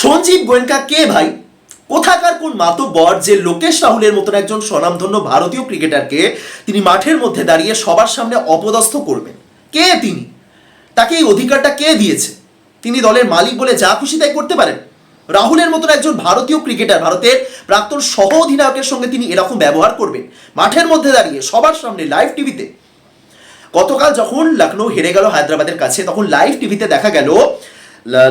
সঞ্জীব গোয়েঙ্কা কে ভাই? কোথাকার কোন মাতব্বর যে লোকেশ রাহুলের মতন একজন স্বনামধন্য ভারতীয় ক্রিকেটারকে তিনি মাঠের মধ্যে দাঁড়িয়ে সবার সামনে অপদস্থ করবেন? কে তিনি? তাকে এই অধিকারটা কে দিয়েছে? তিনি দলের মালিক বলে যা খুশি তাই করতে পারেন। রাহুলের মতন একজন ভারতীয় ক্রিকেটার ভারতের প্রাক্তন সহ অধিনায়কের সঙ্গে তিনি এরকম ব্যবহার করবেন। মাঠের মধ্যে দাঁড়িয়ে সবার সামনে লাইভ টিভিতে গতকাল যখন লখনৌ হেরে গেল হায়দ্রাবাদের কাছে, তখন লাইভ টিভিতে দেখা গেল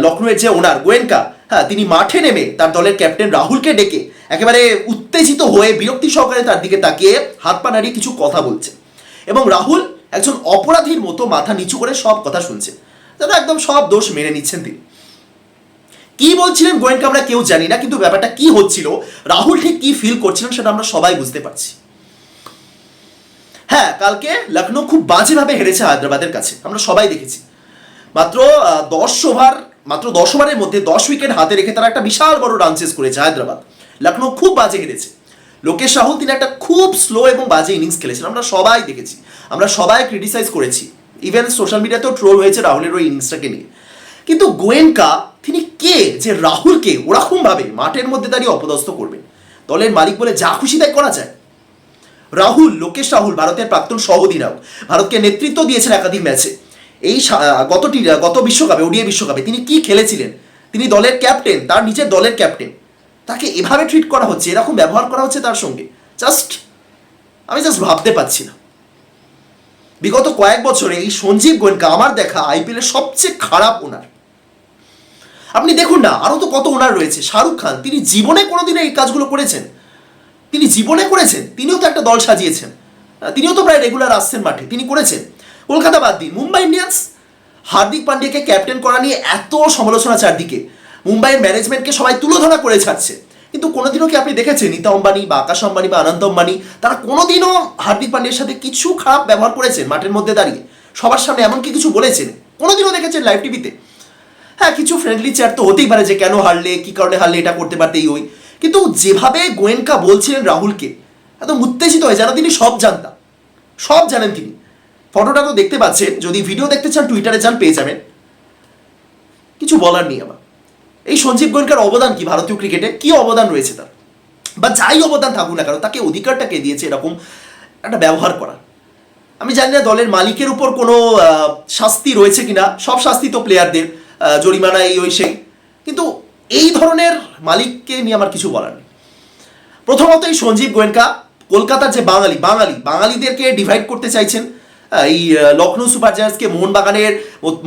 লখনৌয়ের যে ওনার গোয়েঙ্কা হ্যাঁ তিনি মাঠে নেমে তার দলের ক্যাপ্টেন রাহুলকে ডেকে একেবারে উত্তেজিত হয়ে বিরক্তি সহকারে তার দিকে তাকিয়ে হাত পা নাড়িয়ে কিছু কথা বলছে। এবং রাহুল একজন অপরাধীর মতো মাথা নিচু করে সব কথা শুনছে। যেন একদম সব দোষ মেনে নিচ্ছেন তিনি। কি বলছিলেন গোয়েঙ্কা আমরা কেউ জানি না, কিন্তু ব্যাপারটা কি হচ্ছিল, রাহুল ঠিক কি ফিল করছিলেন সেটা আমরা সবাই বুঝতে পারছি। হ্যাঁ কালকে লখনৌ খুব বাজেভাবে হেরেছে হায়দ্রাবাদের কাছে, আমরা সবাই দেখেছি। মাত্র দশ ওভার, মাত্র দশ ওভারের মধ্যে দশ উইকেট হাতে রেখে তারা একটা বিশাল বড় রান চেস করেছে হায়দ্রাবাদ। লখনৌ খুব বাজে হেরেছে লোকেশ রাহুল তিনি একটা খুব স্লো এবং বাজে ইনিংস খেলেছেন। আমরা সবাই দেখেছি। আমরা সবাই ক্রিটিসাইজ করেছি। ইভেন সোশ্যাল মিডিয়াতেও ট্রোল হয়েছে রাহুলের ওই ইনিংসটাকে নিয়ে। কিন্তু গোয়েঙ্কা, তিনি কে? যে রাহুলকে ওরকমভাবে মাঠের মধ্যে দাঁড়িয়ে অপদস্থ করবেন দলের মালিক বলে যা খুশি তাই করা যায়। রাহুল, লোকেশ রাহুল, ভারতের প্রাক্তন সহ অধিনায়ক ভারতকে নেতৃত্ব দিয়েছেন একাধিক ম্যাচে এই আহ, গত বিশ্বকাপে ওডিআই বিশ্বকাপে তিনি কি খেলেছিলেন? তিনি দলের ক্যাপ্টেন তার নিজের দলের ক্যাপ্টেন। তাকে এভাবে ট্রিট করা হচ্ছে এরকম ব্যবহার করা হচ্ছে তার সঙ্গে। জাস্ট আমি জাস্ট ভাবতে পারছি না। বিগত কয়েক বছরে এই সঞ্জীব গোয়েঙ্কা আমার দেখা আইপিএলের সবচেয়ে খারাপ ওনার। আপনি দেখুন না আরও তো কত ওনার রয়েছে। শাহরুখ খান তিনি জীবনে কোনোদিনও এই কাজগুলো করেছেন। তিনি জীবনে করেছেন তিনিও তো একটা দল সাজিয়েছেন। তিনিও তো প্রায় রেগুলার আসছেন মাঠে তিনি করেছেন। কলকাতা বাদ দিন মুম্বাই ইন্ডিয়ান্স, হার্দিক পান্ডিয়াকে ক্যাপ্টেন করা নিয়ে এত সমালোচনা চারদিকে। মুম্বাইয়ের ম্যানেজমেন্টকে সবাই তুলোধনা করে ছাড়ছে। কিন্তু কোনোদিনও কি আপনি দেখেছেন নীতা অম্বানি বা আকাশ অম্বানি বা আনন্দ অম্বানি, তারা কোনোদিনও হার্দিক পান্ডিয়ার সাথে কিছু খারাপ ব্যবহার করেছেন মাঠের মধ্যে দাঁড়িয়ে? সবার সামনে এমনকি কিছু বলেছেন? কোনোদিনও দেখেছেন লাইভ টিভিতে হ্যাঁ কিছু ফ্রেন্ডলি চ্যাট তো হতেই পারে যে কেন হারলে, কি কারণে হারলে, এটা করতে পারতেই ওই। কিন্তু যেভাবে গোয়েঙ্কা বলছিলেন রাহুলকে একদম উত্তেজিত হয়ে, যেন তিনি সব জানতাম সব জানেন তিনি। ফটোটা তো দেখতে পাচ্ছেন, যদি ভিডিও দেখতে চান টুইটারে যান পেয়ে যাবেন। কিছু বলার নেই আমার। এই সঞ্জীব গোয়েঙ্কার অবদান কি ভারতীয় ক্রিকেটে কি অবদান রয়েছে তার? বা যাই অবদান থাকুক না কেন, তাকে অধিকারটা কে দিয়েছে এরকম একটা ব্যবহার করা? আমি জানি না দলের মালিকের উপর কোনো শাস্তি রয়েছে কিনা, সব শাস্তি তো প্লেয়ারদের জরিমানা এই ওই সেই। কিন্তু এই ধরনের মালিককে নিয়ে আমার কিছু বলার নেই। প্রথমত এই সঞ্জীব গোয়েঙ্কা কলকাতার যে বাঙালি বাঙালি, বাঙালিদেরকে ডিভাইড করতে চাইছেন এই লখনৌ সুপার জায়ান্টসকে মোহনবাগানের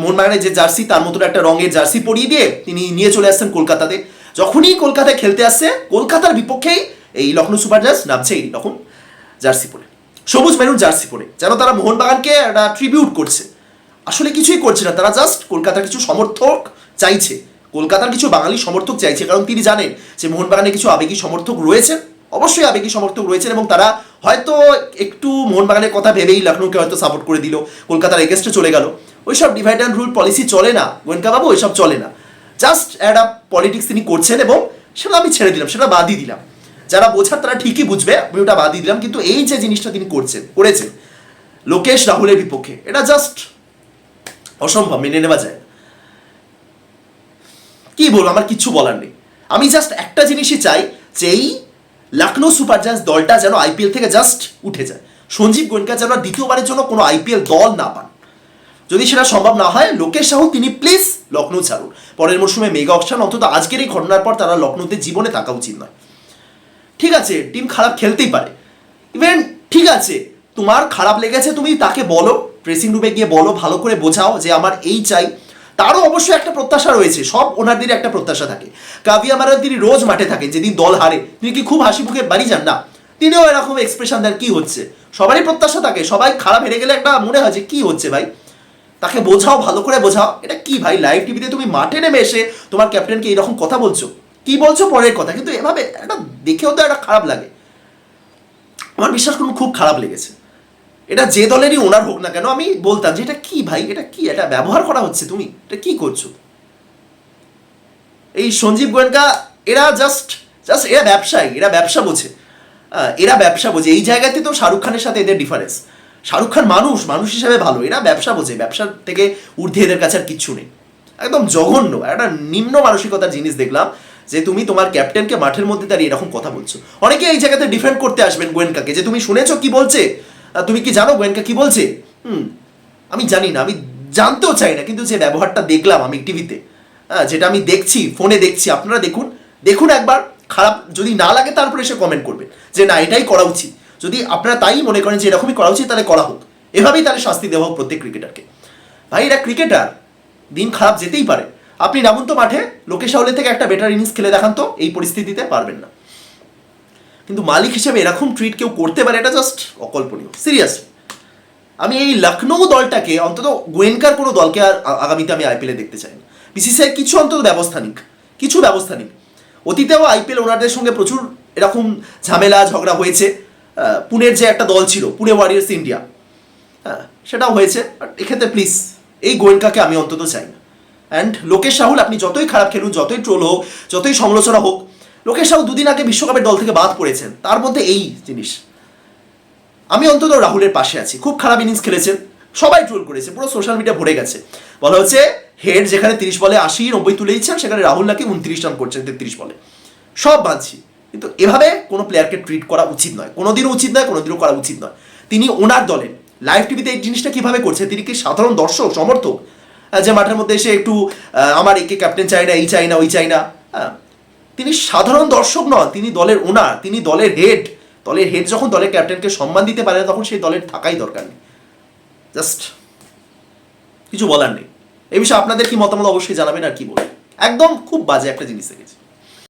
মোহনবাগানের যে জার্সি, তার মতন একটা রঙের জার্সি পরিয়ে দিয়ে তিনি নিয়ে চলে আসছেন কলকাতাতে। যখনই কলকাতায় খেলতে আসছে কলকাতার বিপক্ষেই এই লখনৌ সুপার জায়ান্টস নামছে এই রকম জার্সি পরে। সবুজ মেরুন জার্সি পরে, যেন তারা মোহনবাগানকে একটা ট্রিবিউট করছে। আসলে কিছুই করছে না, তারা জাস্ট কলকাতার কিছু সমর্থক চাইছে। কলকাতার কিছু বাঙালি সমর্থক চাইছে, কারণ তিনি জানেন যে মোহনবাগানে কিছু আবেগী সমর্থক রয়েছেন অবশ্যই আবেগী সমর্থক রয়েছেন এবং তারা হয়তো একটু মোহনবাগানের কথা ভেবেই লখনৌকে হয়তো সাপোর্ট করে দিল, কলকাতার এগেস্টে চলে গেল। ওইসব ডিভাইড অ্যান্ড রুল পলিসি চলে না গোয়েঙ্কা বাবু, ওইসব চলে না। জাস্ট একটা পলিটিক্স তিনি করছেন এবং সেটা আমি ছেড়ে দিলাম, সেটা বাদই দিলাম। যারা বোঝার তারা ঠিকই বুঝবে, আমি ওটা বাদই দিলাম, কিন্তু এই যে জিনিসটা তিনি করছেন, করেছেন, লোকেশ রাহুলের বিপক্ষে, এটা জাস্ট অসম্ভব, মেনে নেওয়া যায়। কি বলব, আমার কিচ্ছু বলার নেই। আমি জাস্ট একটা জিনিসই চাই যে এই লখনৌ সুপার জায়ান্টস দলটা যেন আইপিএল থেকে জাস্ট উঠে যায়। সঞ্জীব গোয়েঙ্কা যেন দ্বিতীয়বারের জন্য কোনো আইপিএল দল না পান। যদি সেটা সম্ভব না হয়, লোকেশ রাহুল তিনি প্লিজ লখনৌ ছাড়ুন। পরের মরশুমে মেগা অকশন, অন্তত আজকের এই ঘটনার পর তারা লখনৌতে জীবনে থাকা উচিত নয়। ঠিক আছে টিম খারাপ খেলতেই পারে। ইভেন ঠিক আছে, তোমার খারাপ লেগেছে, তুমি তাকে বলো। ড্রেসিং রুমে গিয়ে বলো, ভালো করে বোঝাও যে আমার এই চাই। তারও অবশ্যই একটা প্রত্যাশা রয়েছে, সব ওনারদেরই একটা প্রত্যাশা থাকে। কাবি আমার তিনি রোজ মাঠে থাকেন, যেদিন দল হারে। তিনি কি খুব হাসি মুখে বাড়ি যান? না। তিনিও এরকম এক্সপ্রেশন দেন, কি হচ্ছে? সবারই প্রত্যাশা থাকে, সবাই খারাপ হেরে গেলে একটা মনে হয় যে, কি হচ্ছে ভাই? তাকে বোঝাও, ভালো করে বোঝাও, এটা কি ভাই? লাইভ টিভিতে তুমি মাঠে নেমে এসে তোমার ক্যাপ্টেনকে এরকম কথা বলছো? কি বলছো পরের কথা? কিন্তু এভাবে একটা দেখেও তো একটা খারাপ লাগে। আমার বিশ্বাস করুন, খুব খারাপ লেগেছে। এটা যে দলেরই ওনার হোক না কেন, আমি বলতাম যে এটা কি ভাই? এটা কি? এটা ব্যবহার করা হচ্ছে তুমি? এটা কি করছ? এই সঞ্জীব গোয়েঙ্কা এরা জাস্ট জাস্ট এরা ব্যবসায়ী, এরা ব্যবসা বোঝে। এরা ব্যবসা বোঝে। এই জায়গাতে তো শাহরুখ খানের সাথে এদের ডিফারেন্স শাহরুখ খান মানুষ মানুষ হিসাবে ভালো। এরা ব্যবসা বোঝে। ব্যবসার থেকে ঊর্ধ্বে এদের কাছে আর কিচ্ছু নেই। একদম জঘন্য। একটা নিম্ন মানসিকতার জিনিস দেখলাম যে তুমি তোমার ক্যাপ্টেনকে মাঠের মধ্যে দাঁড়িয়ে এরকম কথা বলছো। অনেকে এই জায়গাতে ডিফেন্ড করতে আসবেন গোয়েনকাকে যে তুমি শুনেছো কি বলছে? তুমি কি জানো গোয়েনকা কি বলছে? হুম, আমি জানি না, আমি জানতেও চাই না, কিন্তু যে ব্যবহারটা দেখলাম আমি টিভিতে। হ্যাঁ যেটা আমি দেখছি, ফোনে দেখছি, আপনারা দেখুন। দেখুন একবার, খারাপ যদি না লাগে তারপরে এসে কমেন্ট করবেন যে না, এটাই করা উচিত। যদি আপনারা তাই মনে করেন যে এরকমই করা উচিত, তাহলে করা হোক। এভাবেই তাহলে শাস্তি দেওয়া হোক প্রত্যেক ক্রিকেটারকে ভাই, এরা ক্রিকেটার দিন খারাপ যেতেই পারে। আপনি নামুন তো মাঠে, লোকেশ থেকে একটা বেটার ইনিংস খেলে দেখান তো, এই পরিস্থিতিতে পারবেন না। কিন্তু মালিক হিসেবে এরকম ট্রিট কেউ করতে পারে, এটা জাস্ট অকল্পনীয়। সিরিয়াস আমি এই লখনৌ দলটাকে অন্তত গোয়েনকার কোনো দলকে আর আগামীতে আমি আইপিএলে দেখতে চাই না। বিসিসিআই কিছু অন্তত ব্যবস্থা নিক, কিছু ব্যবস্থা নিক। অতীতেও আইপিএল ওনারদের সঙ্গে প্রচুর এরকম ঝামেলা, ঝগড়া হয়েছে। পুনের যে একটা দল ছিল, পুনে ওয়ারিয়ার্স ইন্ডিয়া হ্যাঁ সেটাও হয়েছে। বাট এক্ষেত্রে প্লিজ এই গোয়েনকাকে আমি অন্তত চাই না। অ্যান্ড লোকেশ রাহুল, আপনি যতই খারাপ খেলুন, যতই ট্রোল হোক, যতই সমালোচনা হোক লোকেশ রাহুল দুদিন আগে বিশ্বকাপের দল থেকে বাদ পড়েছেন। তার মধ্যে এই জিনিস। আমি অন্তত রাহুলের পাশে আছি। খুব খারাপ ইনিংস খেলেছেন। সবাই ট্রোল করেছে। পুরো সোশ্যাল মিডিয়া ভরে গেছে। বলা হচ্ছে হেড যেখানে তিরিশ বলে আশি, নব্বই তুলে দিচ্ছেন, সেখানে রাহুল নাকি উনত্রিশ রান করছেন তেত্রিশ বলে। সব বাঁধছি। কিন্তু এভাবে কোনো প্লেয়ারকে ট্রিট করা উচিত নয়। কোনোদিনও উচিত নয়, কোনোদিনও করা উচিত নয়। তিনি ওনার দলের লাইভ টিভিতে এই জিনিসটা কীভাবে করছে? তিনি কি সাধারণ দর্শক, সমর্থক? যে মাঠের মধ্যে এসে একটু আমার একে ক্যাপ্টেন চাই না, এই চাই না, ওই চাই না। হ্যাঁ তিনি সাধারণ দর্শক নন, তিনি দলের ওনার তিনি দলের হেড দলের হেড যখন দলের ক্যাপ্টেনকে সম্মান দিতে পারে, তখন সেই দলের থাকাই দরকার নেই। জাস্ট কিছু বলার নেই। এই বিষয়ে আপনাদের কি মতামত অবশ্যই জানাবেন আর কি বলবেন। একদম খুব বাজে একটা জিনিস দেখেছি।